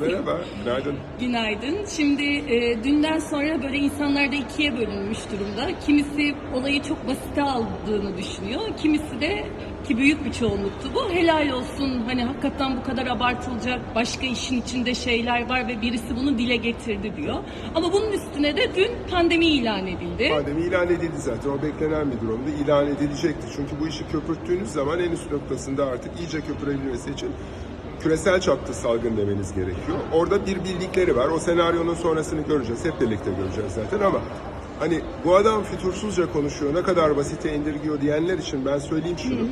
Merhaba, günaydın. Günaydın. Şimdi e, dünden sonra böyle insanlar da ikiye bölünmüş durumda. Kimisi olayı çok basite aldığını düşünüyor. Kimisi de ki büyük bir çoğunluktu bu. Helal olsun hani hakikaten bu kadar abartılacak başka işin içinde şeyler var ve birisi bunu dile getirdi diyor. Ama bunun üstüne de dün pandemi ilan edildi. Pandemi ilan edildi zaten, o beklenen bir durumdu. İlan edilecekti çünkü bu işi köpürttüğünüz zaman en üst noktasında artık iyice köpürebilmesi için küresel çapta salgın demeniz gerekiyor. Orada bir bildikleri var, o senaryonun sonrasını göreceğiz, hep birlikte göreceğiz zaten ama hani bu adam fütursuzca konuşuyor, ne kadar basite indirgiyor diyenler için ben söyleyeyim şunu.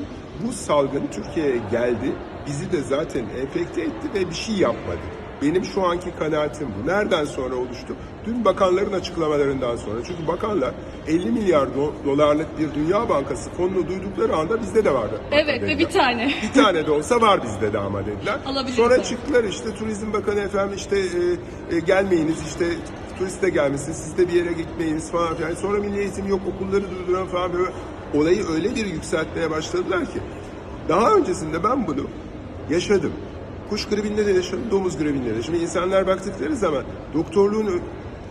Bu salgın Türkiye'ye geldi, bizi de zaten enfekte etti ve bir şey yapmadı. Benim şu anki kanaatim bu. Nereden sonra oluştu? Dün bakanların açıklamalarından sonra. Çünkü bakanlar 50 milyar do- dolarlık bir Dünya Bankası fonunu duydukları anda bizde de vardı. Evet ve dediler. bir tane. Bir tane de olsa var bizde de ama dediler. Alabiliriz Sonra çıktılar işte Turizm Bakanı efendim işte e, e, gelmeyiniz işte turist de gelmesin siz de bir yere gitmeyiniz falan filan. Sonra milli eğitim yok okulları durduran falan böyle olayı öyle bir yükseltmeye başladılar ki. Daha öncesinde ben bunu yaşadım. Kuş gribinde de yaşadım, domuz gribinde de. Şimdi insanlar baktıkları zaman doktorluğun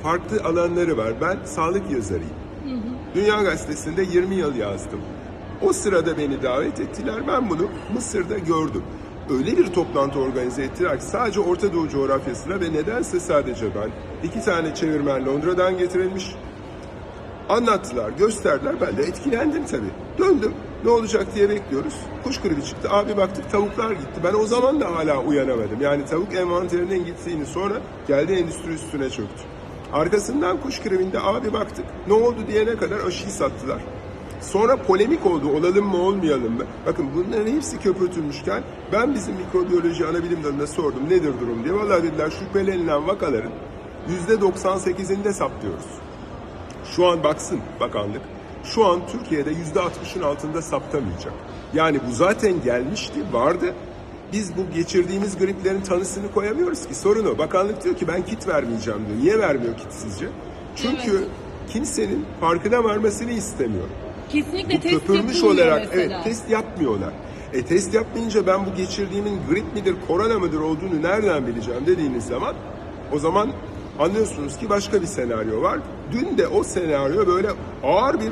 farklı alanları var. Ben sağlık yazarıyım. Dünya Gazetesi'nde 20 yıl yazdım. O sırada beni davet ettiler. Ben bunu Mısır'da gördüm. Öyle bir toplantı organize ettiler ki sadece Orta Doğu coğrafyasına ve nedense sadece ben. iki tane çevirmen Londra'dan getirilmiş. Anlattılar, gösterdiler. Ben de etkilendim tabii. Döndüm. Ne olacak diye bekliyoruz. Kuş gribi çıktı. Abi baktık tavuklar gitti. Ben o zaman da hala uyanamadım. Yani tavuk envanterinin gittiğini sonra geldi endüstri üstüne çöktü. Arkasından kuş gribinde abi baktık. Ne oldu diyene kadar aşıyı sattılar. Sonra polemik oldu. Olalım mı olmayalım mı? Bakın bunların hepsi köpürtülmüşken ben bizim mikrobiyoloji ana bilim dalına sordum nedir durum diye. Vallahi dediler şüphelenilen vakaların %98'inde saplıyoruz. Şu an baksın bakanlık. Şu an Türkiye'de yüzde 60'ın altında saptamayacak. Yani bu zaten gelmişti, vardı. Biz bu geçirdiğimiz griplerin tanısını koyamıyoruz ki. Sorun o. Bakanlık diyor ki ben kit vermeyeceğim diyor. Niye vermiyor kit sizce? Çünkü Evet. kimsenin farkına varmasını istemiyor. Kesinlikle Bu test köpürmüş olarak mesela. evet test yapmıyorlar. E test yapmayınca ben bu geçirdiğimin grip midir, korona mıdır olduğunu nereden bileceğim dediğiniz zaman o zaman anlıyorsunuz ki başka bir senaryo var. Dün de o senaryo böyle ağır bir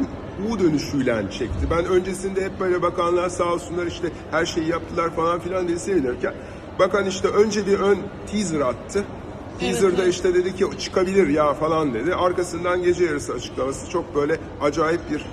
U dönüşüyle çekti. Ben öncesinde hep böyle bakanlar sağ olsunlar işte her şeyi yaptılar falan filan diye sevinirken bakan işte önce bir ön teaser attı. Teaser'da evet. işte dedi ki çıkabilir ya falan dedi. Arkasından gece yarısı açıklaması çok böyle acayip bir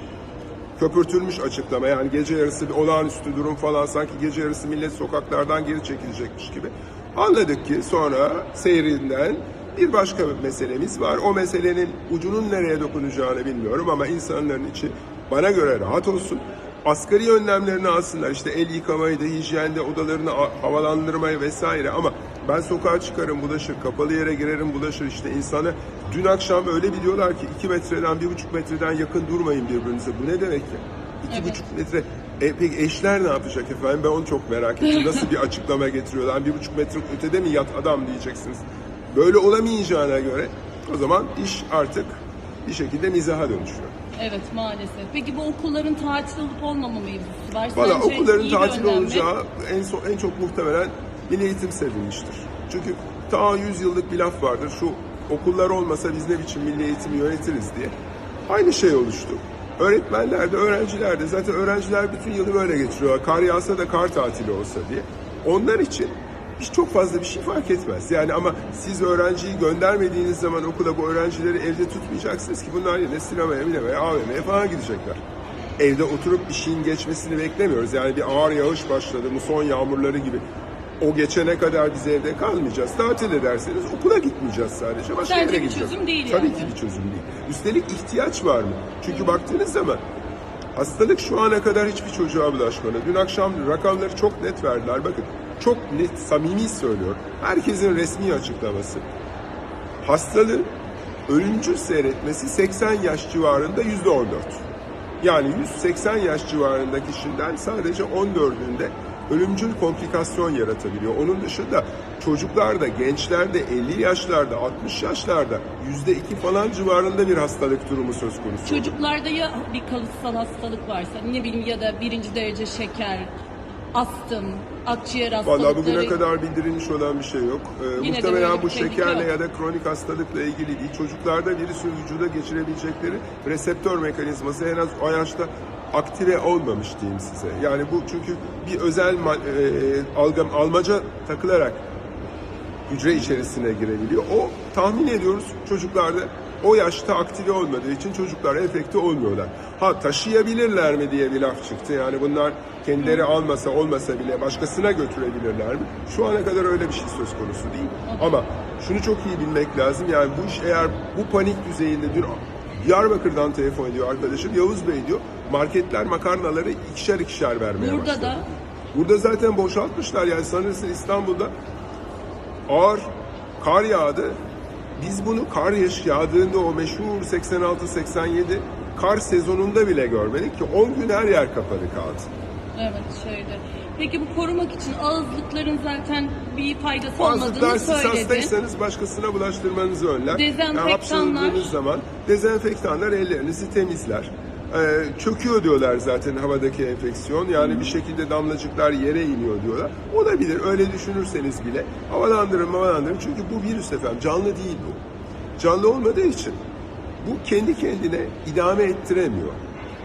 köpürtülmüş açıklama yani gece yarısı bir olağanüstü durum falan sanki gece yarısı millet sokaklardan geri çekilecekmiş gibi. Anladık ki sonra seyrinden bir başka bir meselemiz var. O meselenin ucunun nereye dokunacağını bilmiyorum ama insanların içi bana göre rahat olsun. Asgari önlemlerini alsınlar işte el yıkamayı da hijyende odalarını havalandırmayı vesaire ama ben sokağa çıkarım bulaşır, kapalı yere girerim bulaşır işte insanı. Dün akşam öyle biliyorlar ki 2 metreden 1,5 metreden yakın durmayın birbirinize. Bu ne demek ya? 2,5 metre. E, peki eşler ne yapacak efendim? Ben onu çok merak ettim. Nasıl bir açıklama getiriyorlar? 1,5 metre ötede mi yat adam diyeceksiniz. Böyle olamayacağına göre o zaman iş artık bir şekilde mizaha dönüşüyor. Evet maalesef. Peki bu okulların tatil olup olmama mevzusu var. Valla Sence okulların iyi bir tatil önlem mi? olacağı en, so- en çok muhtemelen milli eğitim sevilmiştir. Çünkü ta 100 yıllık bir laf vardır. Şu okullar olmasa biz ne biçim milli eğitimi yönetiriz diye. Aynı şey oluştu. Öğretmenler de öğrenciler de zaten öğrenciler bütün yılı böyle geçiriyorlar. Kar yağsa da kar tatili olsa diye. Onlar için çok fazla bir şey fark etmez. Yani ama siz öğrenciyi göndermediğiniz zaman okula bu öğrencileri evde tutmayacaksınız ki bunlar yine sinemaya, minemaya, AVM'ye falan gidecekler evde oturup işin geçmesini beklemiyoruz. Yani bir ağır yağış başladı, muson yağmurları gibi. O geçene kadar biz evde kalmayacağız. Tatil ederseniz okula gitmeyeceğiz sadece. Başka Bence yere bir gideceğiz. çözüm değil Tabii yani. ki bir çözüm değil. Üstelik ihtiyaç var mı? Çünkü baktığınız zaman hastalık şu ana kadar hiçbir çocuğa bulaşmadı. Dün akşam rakamları çok net verdiler. Bakın çok net, samimi söylüyorum. Herkesin resmi açıklaması hastalığın ölümcül seyretmesi 80 yaş civarında yüzde 14. Yani 180 yaş civarında kişiden sadece 14'ünde ölümcül komplikasyon yaratabiliyor. Onun dışında çocuklarda, gençlerde, 50 yaşlarda, 60 yaşlarda yüzde 2 falan civarında bir hastalık durumu söz konusu. Çocuklarda ya bir kalıtsal hastalık varsa ne bileyim ya da birinci derece şeker astım, akciğer hastalıkları. Vallahi bugüne kadar bildirilmiş olan bir şey yok. Ee, Yine muhtemelen bu şekerle yok. ya da kronik hastalıkla ilgili değil. Çocuklarda virüsün vücuda geçirebilecekleri reseptör mekanizması en az o yaşta aktive olmamış diyeyim size. Yani bu çünkü bir özel e, algam, almaca takılarak hücre içerisine girebiliyor. O tahmin ediyoruz çocuklarda o yaşta aktive olmadığı için çocuklar enfekte olmuyorlar. Ha taşıyabilirler mi diye bir laf çıktı. Yani bunlar kendileri almasa olmasa bile başkasına götürebilirler mi? Şu ana kadar öyle bir şey söz konusu değil. Ama şunu çok iyi bilmek lazım. Yani bu iş eğer bu panik düzeyinde dün Diyarbakır'dan telefon ediyor arkadaşım. Yavuz Bey diyor marketler makarnaları ikişer ikişer vermeye Burada başladı. da Burada zaten boşaltmışlar yani sanırsın İstanbul'da ağır kar yağdı. Biz bunu kar yaş yağdığında o meşhur 86-87 kar sezonunda bile görmedik ki 10 gün her yer kapalı kaldı. evet şeyde. Peki bu korumak için ağızlıkların zaten bir faydası olmadığını siz söyledi. hastaysanız başkasına bulaştırmanızı önler. Dezenfektanlar- hapşırdığınız zaman dezenfektanlar ellerinizi temizler. Ee, çöküyor diyorlar zaten havadaki enfeksiyon. Yani bir şekilde damlacıklar yere iniyor diyorlar. Olabilir öyle düşünürseniz bile. Havalandırın havalandırın. Çünkü bu virüs efendim canlı değil bu. Canlı olmadığı için bu kendi kendine idame ettiremiyor.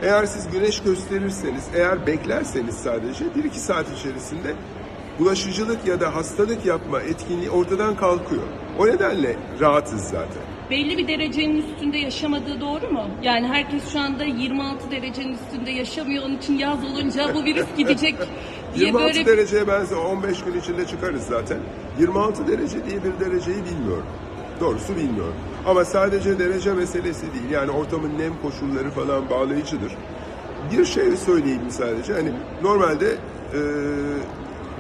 Eğer siz güneş gösterirseniz, eğer beklerseniz sadece 1-2 saat içerisinde bulaşıcılık ya da hastalık yapma etkinliği ortadan kalkıyor. O nedenle rahatız zaten. Belli bir derecenin üstünde yaşamadığı doğru mu? Yani herkes şu anda 26 derecenin üstünde yaşamıyor. Onun için yaz olunca bu virüs gidecek diye 26 böyle dereceye ben size 15 gün içinde çıkarız zaten. 26 derece diye bir dereceyi bilmiyorum. Doğrusu bilmiyorum. Ama sadece derece meselesi değil. Yani ortamın nem koşulları falan bağlayıcıdır. Bir şey söyleyeyim sadece. Hani normalde e,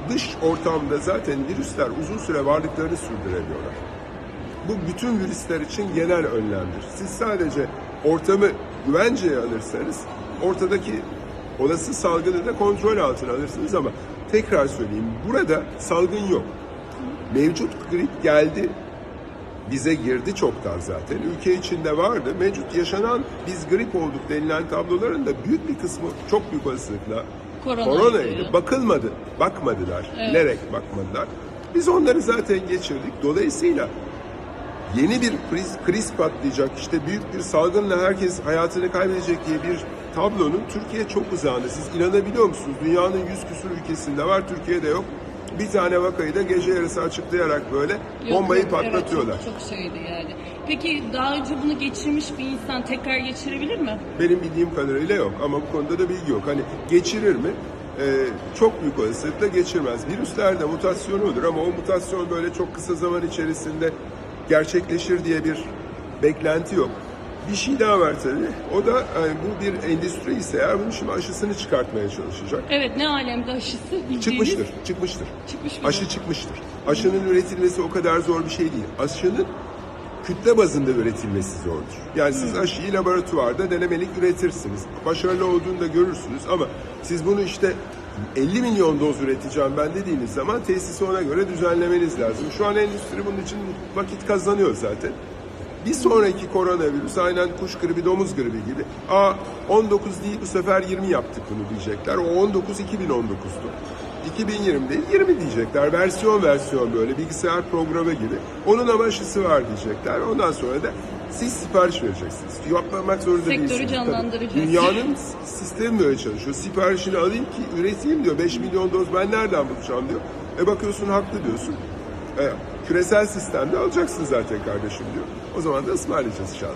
dış ortamda zaten virüsler uzun süre varlıklarını sürdüremiyorlar. Bu bütün virüsler için genel önlemdir. Siz sadece ortamı güvenceye alırsanız ortadaki olası salgını da kontrol altına alırsınız ama tekrar söyleyeyim burada salgın yok. Mevcut grip geldi. Bize girdi çoktan zaten. Ülke içinde vardı. Mevcut yaşanan biz grip olduk denilen tabloların da büyük bir kısmı çok büyük olasılıkla Korona koronaydı. Bakılmadı. Bakmadılar. Bilerek bakmadılar. Biz onları zaten geçirdik. Dolayısıyla yeni bir kriz, kriz patlayacak, işte büyük bir salgınla herkes hayatını kaybedecek diye bir tablonun Türkiye çok uzağında. Siz inanabiliyor musunuz? Dünyanın yüz küsur ülkesinde var, Türkiye'de yok. Bir tane vakayı da gece yarısı açıklayarak böyle Yok, bombayı yok, patlatıyorlar. Evet, çok, çok şeydi yani. Peki daha önce bunu geçirmiş bir insan tekrar geçirebilir mi? Benim bildiğim kadarıyla yok ama bu konuda da bilgi yok. Hani geçirir mi? Ee, çok büyük olasılıkla geçirmez. Virüslerde mutasyon olur ama o mutasyon böyle çok kısa zaman içerisinde gerçekleşir diye bir beklenti yok. Bir şey daha var tabii. O da yani bu bir endüstri ise eğer bunun şimdi aşısını çıkartmaya çalışacak. Evet ne alemde aşısı bildiğiniz. Çıkmıştır, çıkmıştır. Çıkmış mı? Aşı çıkmıştır. Aşının üretilmesi o kadar zor bir şey değil. Aşının kütle bazında üretilmesi zordur. Yani siz aşıyı laboratuvarda denemelik üretirsiniz. Başarılı olduğunu da görürsünüz ama siz bunu işte 50 milyon doz üreteceğim ben dediğiniz zaman tesisi ona göre düzenlemeniz lazım. Şu an endüstri bunun için vakit kazanıyor zaten. Bir sonraki koronavirüs aynen kuş gribi, domuz gribi gibi. Aa 19 değil bu sefer 20 yaptık bunu diyecekler. O 19 2019'du. 2020 değil 20 diyecekler. Versiyon versiyon böyle bilgisayar programı gibi. Onun ama var diyecekler. Ondan sonra da siz sipariş vereceksiniz. Yapmamak zorunda Sektörü değilsiniz. Tabii. canlandıracağız. Dünyanın sistemi böyle çalışıyor. Siparişini alayım ki üreteyim diyor. 5 milyon doz ben nereden bulacağım diyor. E bakıyorsun haklı diyorsun. E, küresel sistemde alacaksın zaten kardeşim diyor. O zaman da ısmarlayacağız inşallah.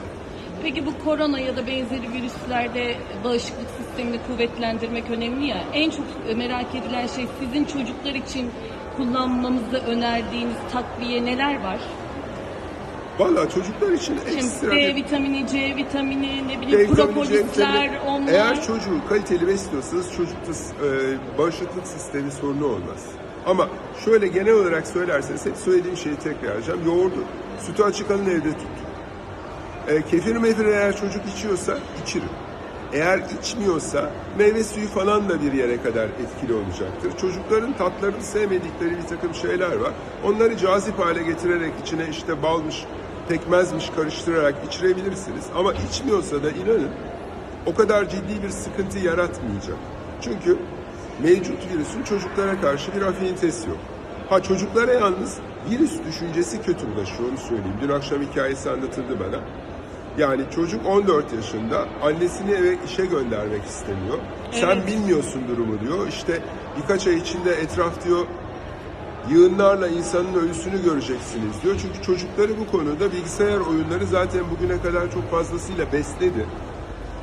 Peki bu korona ya da benzeri virüslerde bağışıklık sistemini kuvvetlendirmek önemli ya. En çok merak edilen şey sizin çocuklar için kullanmamızı önerdiğiniz takviye neler var? Vallahi çocuklar için ekstra D bir vitamini, C vitamini, ne bileyim propolisler, onlar. Eğer çocuğu kaliteli besliyorsanız çocukta e, bağışıklık sistemi sorunu olmaz. Ama şöyle genel olarak söylerseniz hep söylediğim şeyi tekrar edeceğim. Yoğurdu, sütü açık alın evde tut. E, kefir mefir eğer çocuk içiyorsa içirin. Eğer içmiyorsa meyve suyu falan da bir yere kadar etkili olacaktır. Çocukların tatlarını sevmedikleri bir takım şeyler var. Onları cazip hale getirerek içine işte balmış, pekmezmiş karıştırarak içirebilirsiniz. Ama içmiyorsa da inanın o kadar ciddi bir sıkıntı yaratmayacak. Çünkü mevcut virüsün çocuklara karşı bir afinitesi yok. Ha çocuklara yalnız virüs düşüncesi kötü ulaşıyor onu söyleyeyim. Dün akşam hikayesi anlatıldı bana. Yani çocuk 14 yaşında annesini eve işe göndermek istemiyor. Sen Evet. bilmiyorsun durumu diyor. İşte birkaç ay içinde etraf diyor yığınlarla insanın ölüsünü göreceksiniz diyor. Çünkü çocukları bu konuda bilgisayar oyunları zaten bugüne kadar çok fazlasıyla besledi.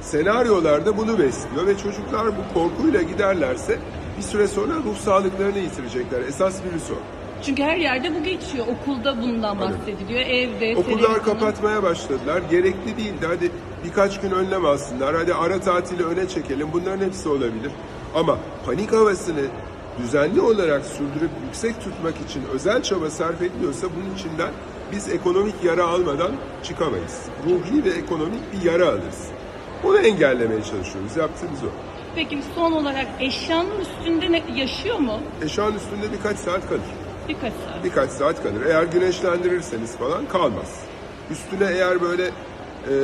Senaryolarda bunu besliyor ve çocuklar bu korkuyla giderlerse bir süre sonra ruh sağlıklarını yitirecekler. Esas virüs o. Çünkü her yerde bu geçiyor. Okulda bundan bahsediliyor. Evde, Okullar kapatmaya başladılar. Gerekli değildi. Hadi birkaç gün önlem alsınlar. Hadi ara tatili öne çekelim. Bunların hepsi olabilir. Ama panik havasını düzenli olarak sürdürüp yüksek tutmak için özel çaba sarf ediliyorsa bunun içinden biz ekonomik yara almadan çıkamayız. Ruhi ve ekonomik bir yara alırız. Onu engellemeye çalışıyoruz. Yaptığımız o. Peki son olarak eşyanın üstünde ne, yaşıyor mu? E şu an üstünde birkaç saat kalır. Birkaç saat. birkaç saat kalır. Eğer güneşlendirirseniz falan kalmaz. Üstüne eğer böyle e,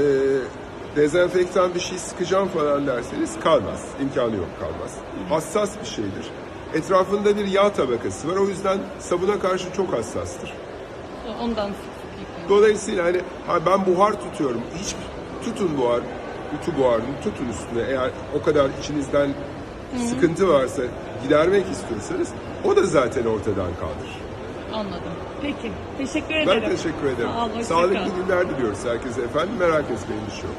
dezenfektan bir şey sıkacağım falan derseniz kalmaz. İmkanı yok kalmaz. Hassas bir şeydir. Etrafında bir yağ tabakası var. O yüzden sabuna karşı çok hassastır. Ondan. Dolayısıyla hani ha ben buhar tutuyorum. Hiç tutun buhar, ütü buharını tutun üstüne. Eğer o kadar içinizden sıkıntı varsa gidermek istiyorsanız o da zaten ortadan kaldır. Anladım. Peki. Teşekkür ederim. Ben teşekkür ederim. Sağ ol, hoşça Sağlıklı günler diliyoruz herkese efendim. Merak etmeyin bir şey yok.